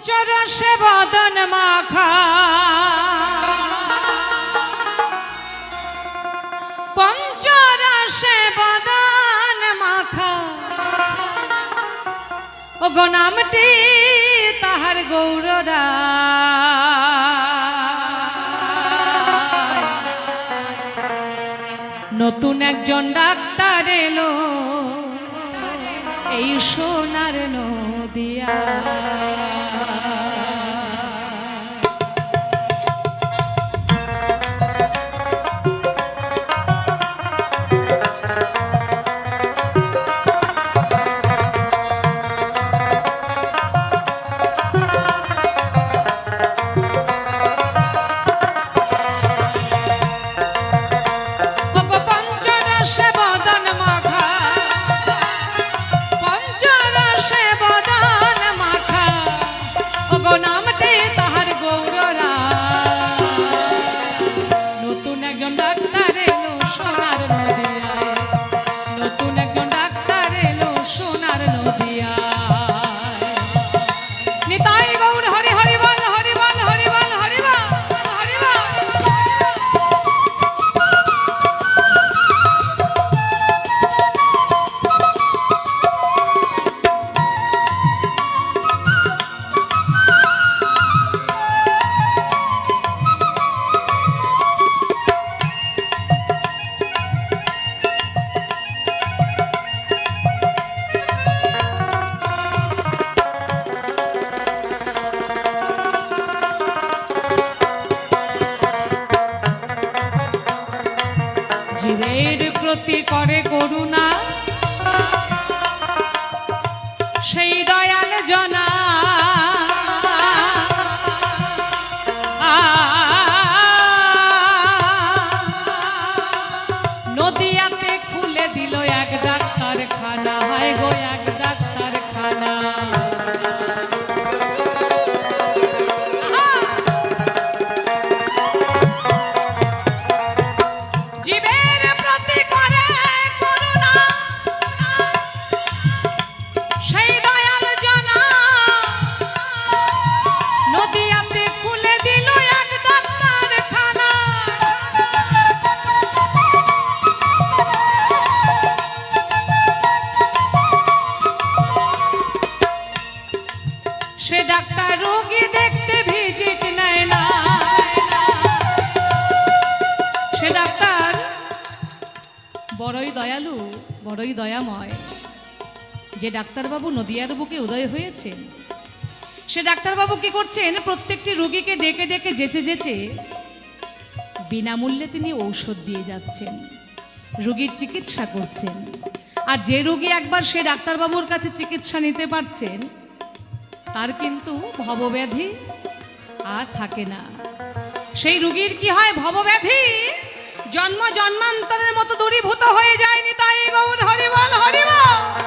পঞ্চরসে বদন মাখা। পঞ্চরসে বদন মাখা। ও গো নামটি তাহার গৌররা নতুন একজন ডাক্তার এলো, এই সোনার নদিয়া। দিল এক ডাক্তার খানা হায় গো এক সে ডাক্তার রোগী দেখতে ভিজিট নেয় না, সে ডাক্তার। বড়ই দয়ালু, বড়ই দয়াময়। যে ডাক্তারবাবু নদিয়ার বুকে উদয় হয়েছেন, সে ডাক্তারবাবু কি করছেন? প্রত্যেকটি রোগীকে ডেকে ডেকে যেচে যেচে বিনামূল্যে তিনি ঔষধ দিয়ে যাচ্ছেন, রোগীর চিকিৎসা করছেন। আর যে রোগী একবার সে ডাক্তারবাবুর কাছে চিকিৎসা নিতে পারছেন তার কিন্তু ভবব্যাধি আর থাকে না। সেই রুগীর কি হয় ভবব্যাধি? জন্ম জন্মান্তরের মতো দূরীভূত হয়ে যায়নি তাই গৌর, হরিবল হরিবল!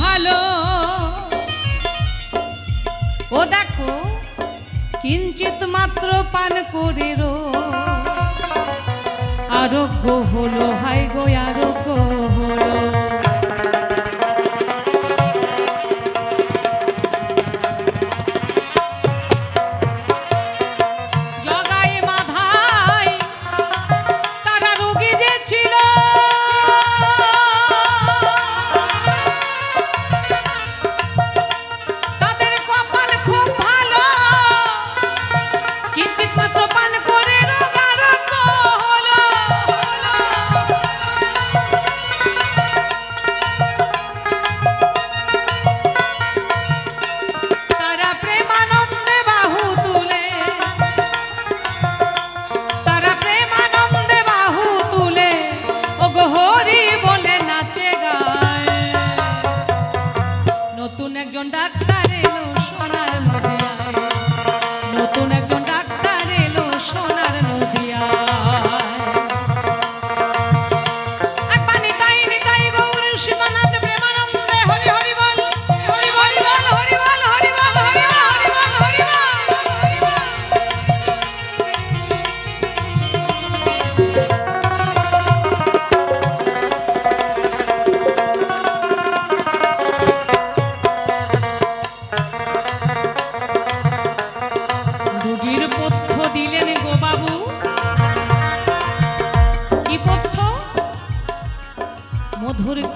ভালো। ও দেখো কিঞ্চিত মাত্র পান করে রো। আরোগ্য হলো হাই গো আরোগ্য হলো।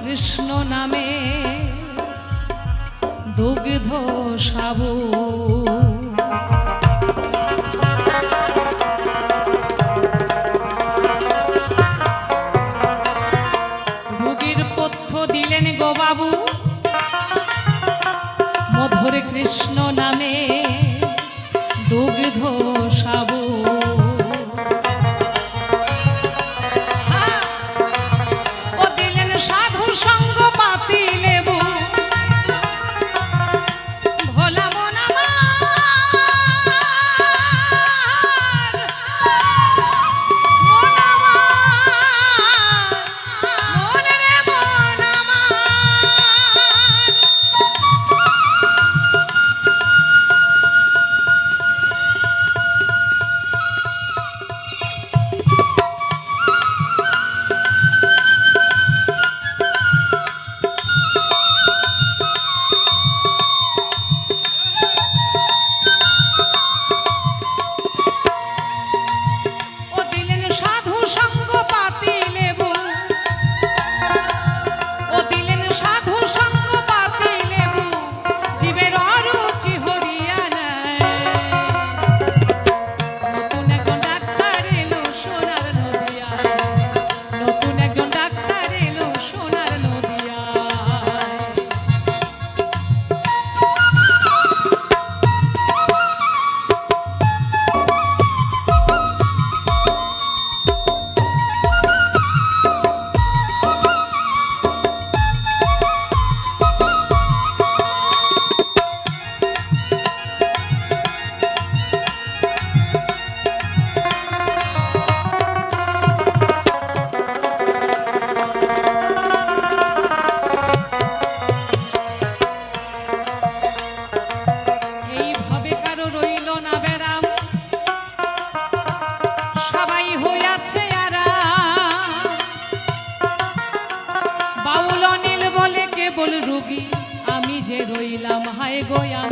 কৃষ্ণ নামে দুগ্ধ সাবু। ভুগির পথ্য দিলেন গো বাবু। মধুর কৃষ্ণ নামে Oh yeah.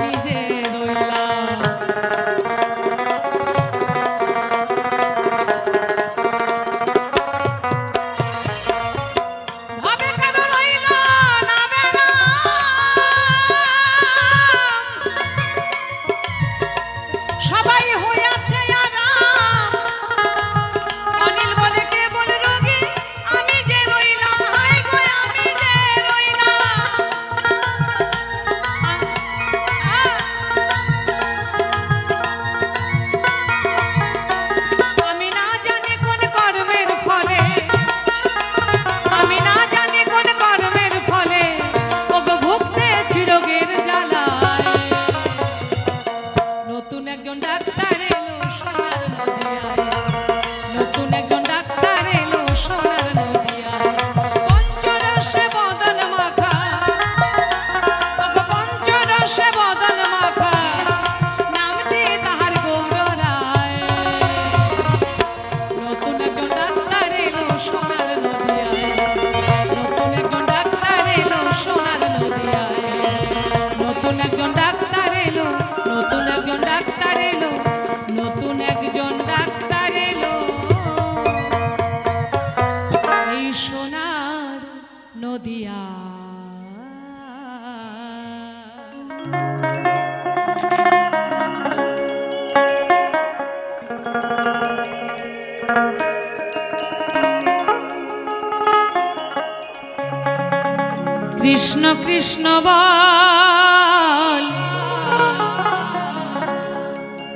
কৃষ্ণ কৃষ্ণ বল।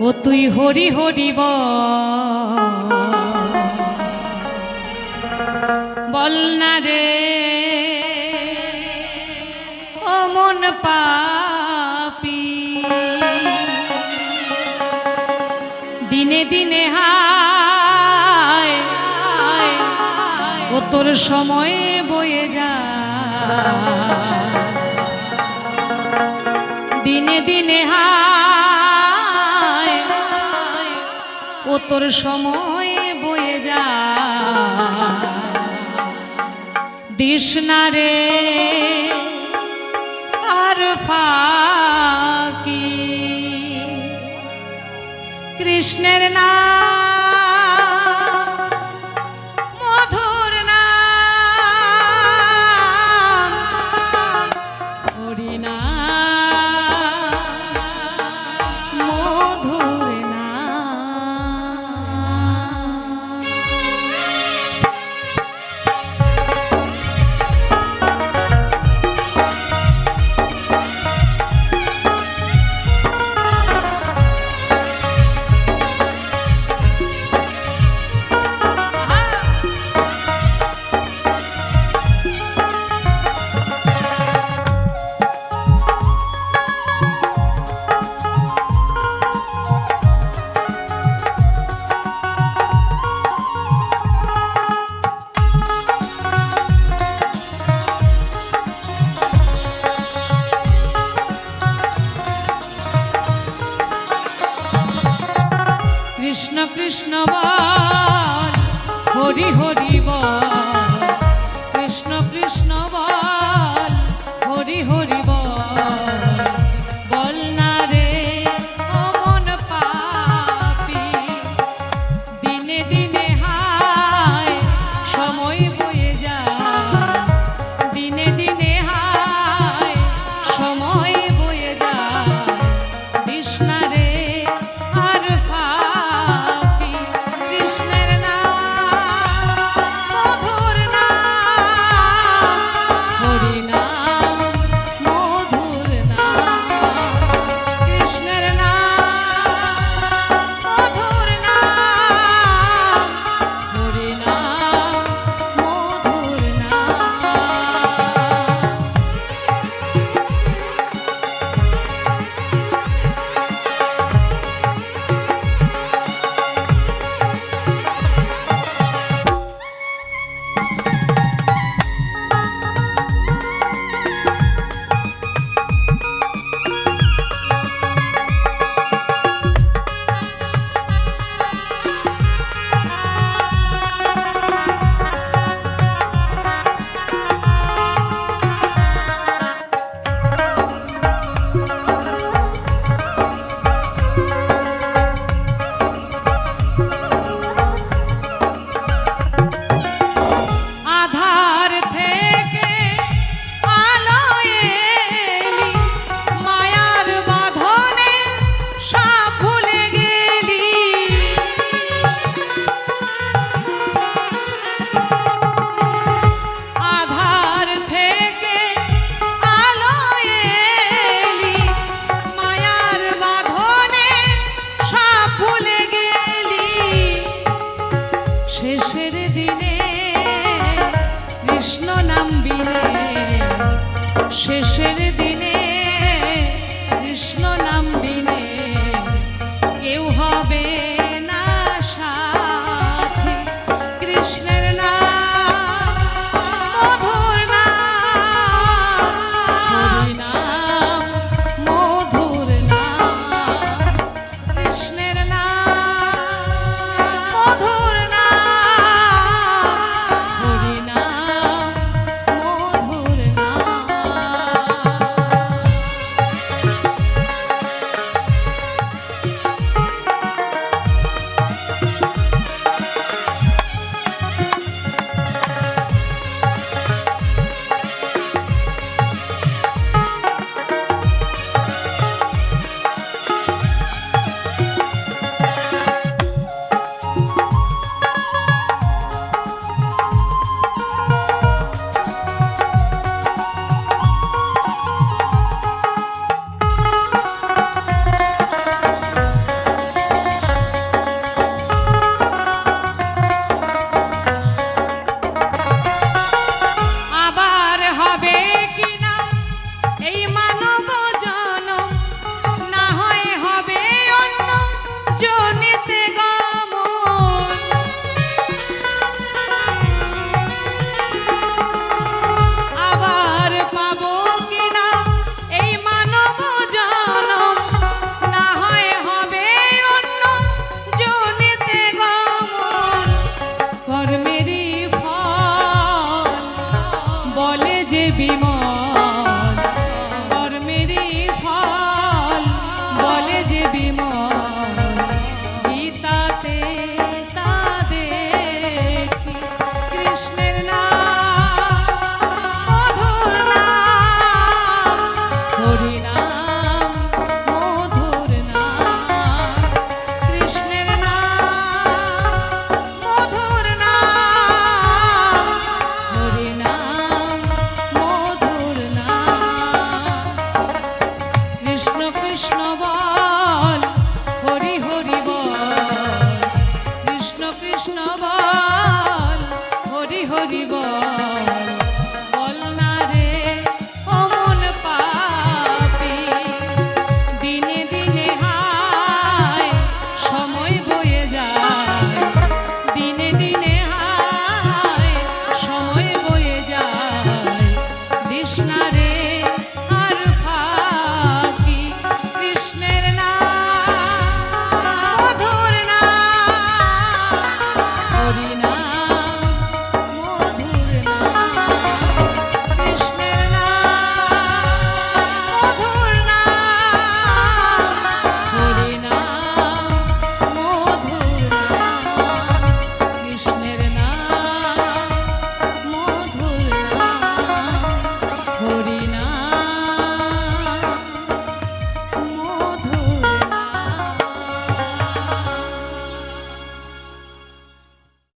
ও তুই হরি হরি বল। না রে। ও মন পাপি। দিনে দিনে হায়। ও তোর সময় দিনে দিনে হায় ও তোর সময় বয়ে যা দিস না রে, আর ফাকি। কৃষ্ণের নাম হরি হরি Xexerê বিমল